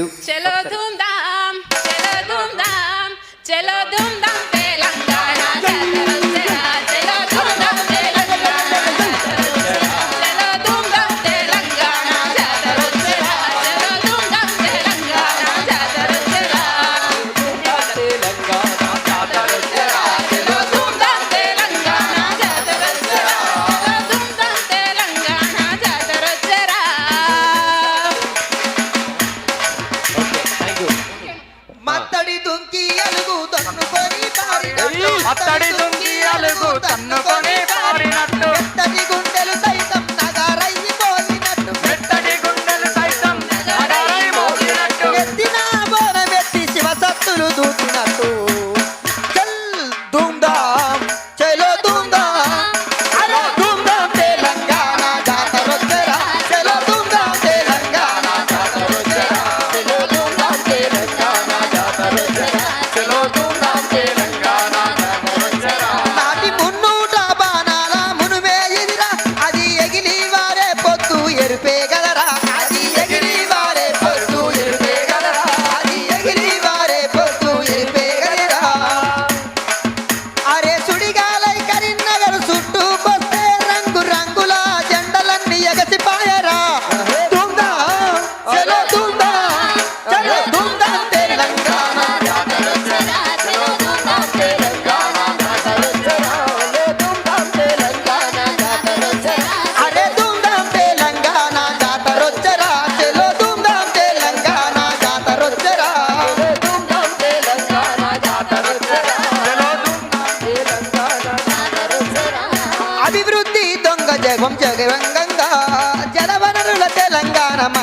you. चलो तुम అత్తడి దుంగి అలుగు తన్నుకు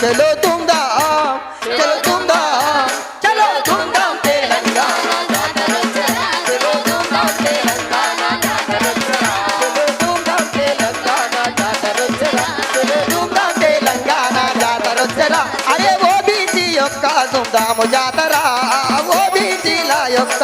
చలో తుందా చలో తుందా చలో తుందాం తెలంగాణ అరే ఓ బీసీ యొక్క తుందాము జాతర ఓ బీసీల యొక్క